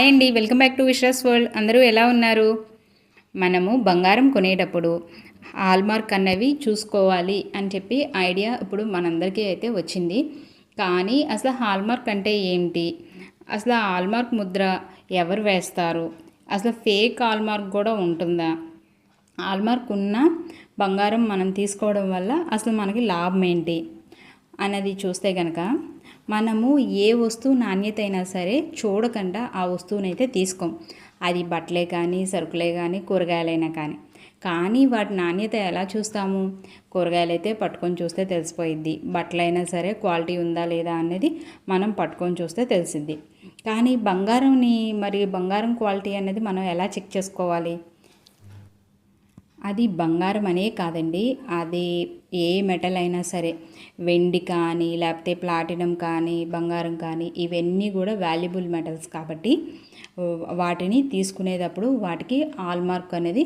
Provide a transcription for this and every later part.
Hi అండి welcome back to Vishwas world. అందరూ ఎలా ఉన్నారు? మనము బంగారం కొనేటప్పుడు హాల్మార్క్ అన్నవి చూసుకోవాలి అని చెప్పి ఐడియా ఇప్పుడు మనందరికీ అయితే వచ్చింది. కానీ అసలు హాల్మార్క్ అంటే ఏంటి? అసలు ఆ హాల్మార్క్ ముద్ర ఎవరు వేస్తారు? అసలు ఫేక్ హాల్మార్క్ కూడా ఉంటుందా? హాల్మార్క్ ఉన్న బంగారం మనం తీసుకోవడం వల్ల అసలు మనకి లాభం ఏంటి? అన్నది చూస్తే కనుక మనము ఏ వస్తువు నాణ్యత అయినా సరే చూడకుండా ఆ వస్తువునైతే తీసుకోం. అది బట్టలే కానీ సరుకులే కానీ కూరగాయలైనా కానీ. కానీ వాటి నాణ్యత ఎలా చూస్తాము? కూరగాయలు అయితే పట్టుకొని చూస్తే తెలిసిపోయిద్ది. బట్టలైనా సరే క్వాలిటీ ఉందా లేదా అనేది మనం పట్టుకొని చూస్తే తెలిసిద్ది. కానీ బంగారంని మరి బంగారం క్వాలిటీ అనేది మనం ఎలా చెక్ చేసుకోవాలి? అది బంగారం అనే కాదండి. అది ఏ మెటల్ అయినా సరే వెండి కానీ లేకపోతే ప్లాటినం కానీ బంగారం కానీ ఇవన్నీ కూడా వాల్యుబుల్ మెటల్స్ కాబట్టి వాటిని తీసుకునేటప్పుడు వాటికి ఆల్మార్క్ అనేది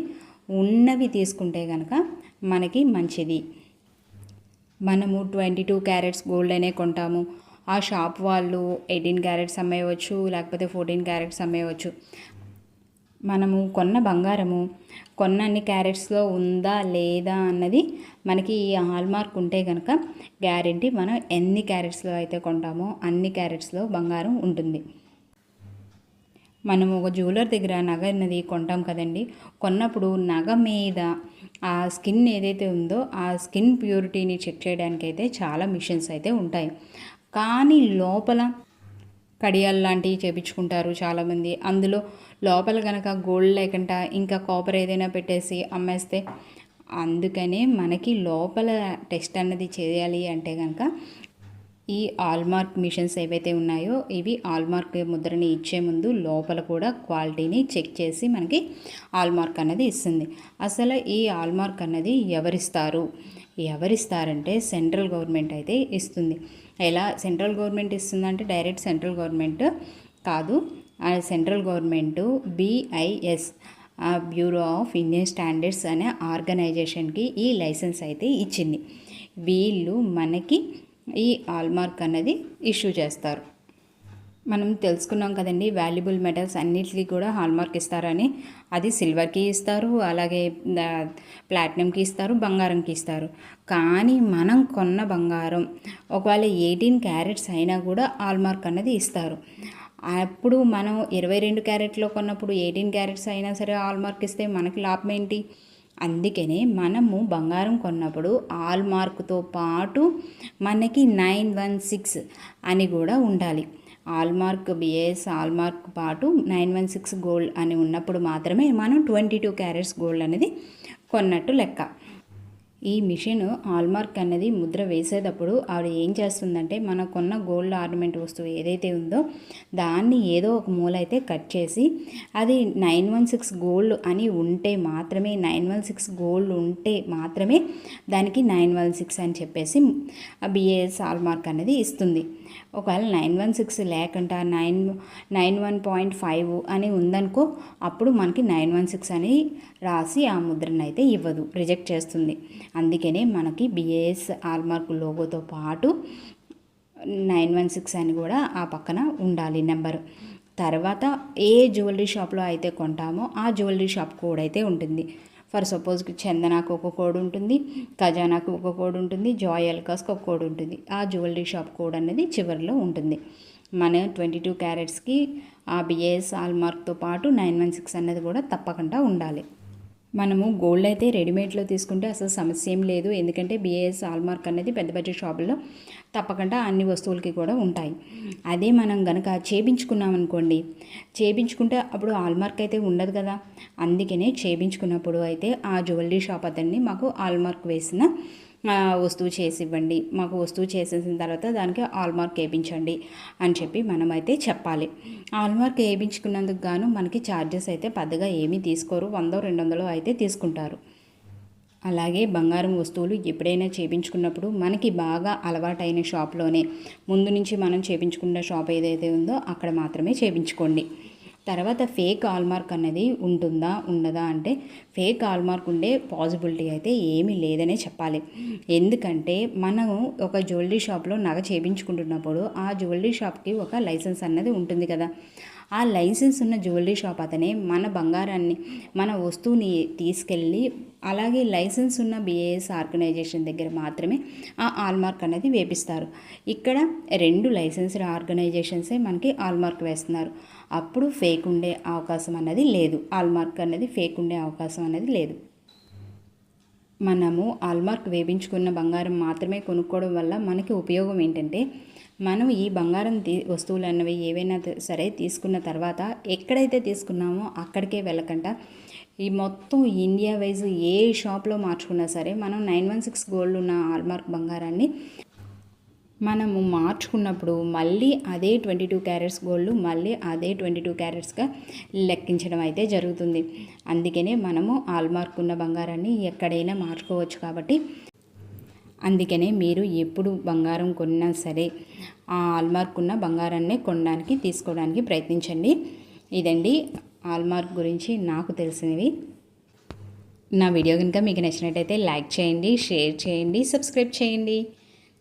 ఉన్నవి తీసుకుంటే కనుక మనకి మంచిది. మనము ట్వంటీ టూ క్యారెట్స్ గోల్డ్ అనే కొంటాము. ఆ షాప్ వాళ్ళు ఎయిటీన్ క్యారెట్స్ అమ్మేయవచ్చు లేకపోతే ఫోర్టీన్ క్యారెట్స్ అమ్మేయవచ్చు. మనము కొన్న బంగారము కొన్న అన్ని క్యారెట్స్లో ఉందా లేదా అన్నది మనకి ఈ హాల్మార్క్ ఉంటే కనుక గ్యారెంటీ మనం ఎన్ని క్యారెట్స్లో అయితే కొంటామో అన్ని క్యారెట్స్లో బంగారం ఉంటుంది. మనం ఒక జ్యువెలర్ దగ్గర నగ అన్నది కొంటాం కదండి. కొన్నప్పుడు నగ మీద ఆ స్కిన్ ఏదైతే ఉందో ఆ స్కిన్ ప్యూరిటీని చెక్ చేయడానికి అయితే చాలా మిషన్స్ అయితే ఉంటాయి. కానీ లోపల కడియాలు లాంటివి చేపించుకుంటారు చాలామంది. అందులో లోపల కనుక గోల్డ్ లేకుండా ఇంకా కాపర్ ఏదైనా పెట్టేసి అమ్మేస్తే అందుకనే మనకి లోపల టెస్ట్ అన్నది చేయాలి అంటే కనుక ఈ ఆల్మార్క్ మిషన్స్ ఏవైతే ఉన్నాయో ఇవి ఆల్మార్క్ ముద్రని ఇచ్చే ముందు లోపల కూడా క్వాలిటీని చెక్ చేసి మనకి ఆల్మార్క్ అన్నది ఇస్తుంది. అసలు ఈ ఆల్మార్క్ అన్నది ఎవరిస్తారు? ఎవరిస్తారంటే సెంట్రల్ గవర్నమెంట్ అయితే ఇస్తుంది. ఎలా సెంట్రల్ గవర్నమెంట్ ఇస్తుందంటే డైరెక్ట్ సెంట్రల్ గవర్నమెంట్ కాదు central government BIS bureau of Indian standards అనే ఆర్గనైజేషన్కి ఈ లైసెన్స్ అయితే ఇచ్చింది. వీళ్ళు మనకి ఈ ఆల్మార్క్ అనేది ఇష్యూ చేస్తారు. మనం తెలుసుకున్నాం కదండి వాల్యుబుల్ మెటల్స్ అన్నిటికీ కూడా హాల్మార్క్ ఇస్తారని. అది సిల్వర్కి ఇస్తారు అలాగే ప్లాటినంకి ఇస్తారు బంగారంకి ఇస్తారు. కానీ మనం కొన్న బంగారం ఒకవేళ ఎయిటీన్ క్యారెట్స్ అయినా కూడా హాల్మార్క్ అన్నది ఇస్తారు. అప్పుడు మనం ఇరవై రెండు క్యారెట్లో కొన్నప్పుడు ఎయిటీన్ క్యారెట్స్ అయినా సరే హాల్మార్క్ ఇస్తే మనకి లాభం ఏంటి? అందుకనే మనము బంగారం కొన్నప్పుడు ఆల్ మార్క్తో పాటు మనకి నైన్ వన్ సిక్స్ అని కూడా ఉండాలి. ఆల్మార్క్ బిఎస్ ఆల్మార్క్ పాటు నైన్ వన్ సిక్స్ గోల్డ్ అని ఉన్నప్పుడు మాత్రమే మనం ట్వంటీ టూ క్యారెట్స్ గోల్డ్ అనేది కొన్నట్టు లెక్క. ఈ మిషన్ హాల్మార్క్ అనేది ముద్ర వేసేటప్పుడు ఆవిడ ఏం చేస్తుందంటే మనకున్న గోల్డ్ ఆర్నమెంట్ వస్తువు ఏదైతే ఉందో దాన్ని ఏదో ఒక మూల అయితే కట్ చేసి అది నైన్ వన్ సిక్స్ గోల్డ్ అని ఉంటే మాత్రమే నైన్ వన్ సిక్స్ గోల్డ్ ఉంటే మాత్రమే దానికి నైన్ వన్ సిక్స్ అని చెప్పేసి బిఏఎస్ హాల్మార్క్ అనేది ఇస్తుంది. ఒకవేళ నైన్ వన్ సిక్స్ లేకుండా nine nine one point five అని ఉందనుకో అప్పుడు మనకి నైన్ వన్ సిక్స్ అని రాసి ఆ ముద్రను అయితే ఇవ్వదు రిజెక్ట్ చేస్తుంది. అందుకనే మనకి బిఏఎస్ ఆల్మార్క్ లోగోతో పాటు నైన్ వన్ సిక్స్ అని కూడా ఆ పక్కన ఉండాలి నెంబర్. తర్వాత ఏ జ్యువెలరీ షాప్లో అయితే కొంటామో ఆ జ్యువెలరీ షాప్ కోడ్ అయితే ఉంటుంది. ఫర్ సపోజ్ చందనాకు ఒక కోడ్ ఉంటుంది ఖజానాకు ఒక కోడ్ ఉంటుంది జాయ్ ఎల్కాస్కి ఒక కోడ్ ఉంటుంది. ఆ జ్యువెలరీ షాప్ కోడ్ అనేది చివరిలో ఉంటుంది. మన ట్వంటీ టూ క్యారెట్స్కి ఆ బిఏఎస్ ఆల్మార్క్తో పాటు నైన్ వన్ సిక్స్ అన్నది కూడా తప్పకుండా ఉండాలి. మనము గోల్డ్ అయితే రెడీమేడ్లో తీసుకుంటే అసలు సమస్య ఏం లేదు. ఎందుకంటే బిఏఎస్ ఆల్మార్క్ అనేది పెద్ద పెద్ద షాపుల్లో తప్పకుండా అన్ని వస్తువులకి కూడా ఉంటాయి. అదే మనం గనక చేపించుకున్నాం అనుకోండి చేపించుకుంటే అప్పుడు ఆల్మార్క్ అయితే ఉండదు కదా. అందుకనే చేపించుకున్నప్పుడు అయితే ఆ జ్యువెలరీ షాప్ అతన్ని మాకు ఆల్మార్క్ వేసిన వస్తువు చేసి ఇవ్వండి మాకు వస్తువు చేసేసిన తర్వాత దానికి ఆల్మార్క్ వేయించండి అని చెప్పి మనమైతే చెప్పాలి. ఆల్మార్క్ వేయించుకున్నందుకు గాను మనకి ఛార్జెస్ అయితే పెద్దగా ఏమీ తీసుకోరు. వందో రెండు వందలు అయితే తీసుకుంటారు. అలాగే బంగారం వస్తువులు ఎప్పుడైనా చేపించుకున్నప్పుడు మనకి బాగా అలవాటైన షాప్లోనే ముందు నుంచి మనం చేపించుకున్న షాప్ ఏదైతే ఉందో అక్కడ మాత్రమే చేపించుకోండి. తర్వాత ఫేక్ ఆల్మార్క్ అనేది ఉంటుందా ఉండదా అంటే ఫేక్ ఆల్మార్క్ ఉండే పాసిబిలిటీ అయితే ఏమీ లేదనే చెప్పాలి. ఎందుకంటే మనం ఒక జ్యువెలరీ షాప్లో నగ చేయించుకుంటున్నప్పుడు ఆ జ్యువెలరీ షాప్కి ఒక లైసెన్స్ అన్నది ఉంటుంది కదా. ఆ లైసెన్స్ ఉన్న జ్యువెలరీ షాప్ అతనే మన బంగారాన్ని మన వస్తువుని తీసుకెళ్ళి అలాగే లైసెన్స్ ఉన్న బిఏఎస్ ఆర్గనైజేషన్ దగ్గర మాత్రమే ఆ ఆల్మార్క్ అనేది వేపిస్తారు. ఇక్కడ రెండు లైసెన్స్డ్ ఆర్గనైజేషన్సే మనకి ఆల్మార్క్ వేస్తున్నారు. అప్పుడు ఫేక్ ఉండే అవకాశం అన్నది లేదు. ఆల్మార్క్ అనేది ఫేక్ ఉండే అవకాశం అనేది లేదు. మనము ఆల్మార్క్ వేపించుకున్న బంగారం మాత్రమే కొనుక్కోవడం వల్ల మనకి ఉపయోగం ఏంటంటే మనం ఈ బంగారం తీ వస్తువులు అన్నవి ఏవైనా సరే తీసుకున్న తర్వాత ఎక్కడైతే తీసుకున్నామో అక్కడికే వెళ్ళకుండా ఈ మొత్తం ఇండియా వైజ్ ఏ షాప్లో మార్చుకున్నా సరే మనం నైన్ వన్ సిక్స్ గోల్డ్ ఉన్న ఆల్మార్క్ బంగారాన్ని మనము మార్చుకున్నప్పుడు మళ్ళీ అదే ట్వంటీ టూ క్యారెట్స్ గోల్డ్ మళ్ళీ అదే ట్వంటీ టూ క్యారెట్స్గా లెక్కించడం అయితే జరుగుతుంది. అందుకనే మనము ఆల్మార్క్ ఉన్న బంగారాన్ని ఎక్కడైనా మార్చుకోవచ్చు కాబట్టి. అందుకనే మీరు ఎప్పుడు బంగారం కొన్నా సరే ఆ ఆల్మార్క్ ఉన్న బంగారాన్నే కొనడానికి తీసుకోవడానికి ప్రయత్నించండి. ఇదండి ఆల్మార్క్ గురించి నాకు తెలిసినవి. నా వీడియో కనుక మీకు నచ్చినట్టయితే లైక్ చేయండి షేర్ చేయండి సబ్స్క్రైబ్ చేయండి.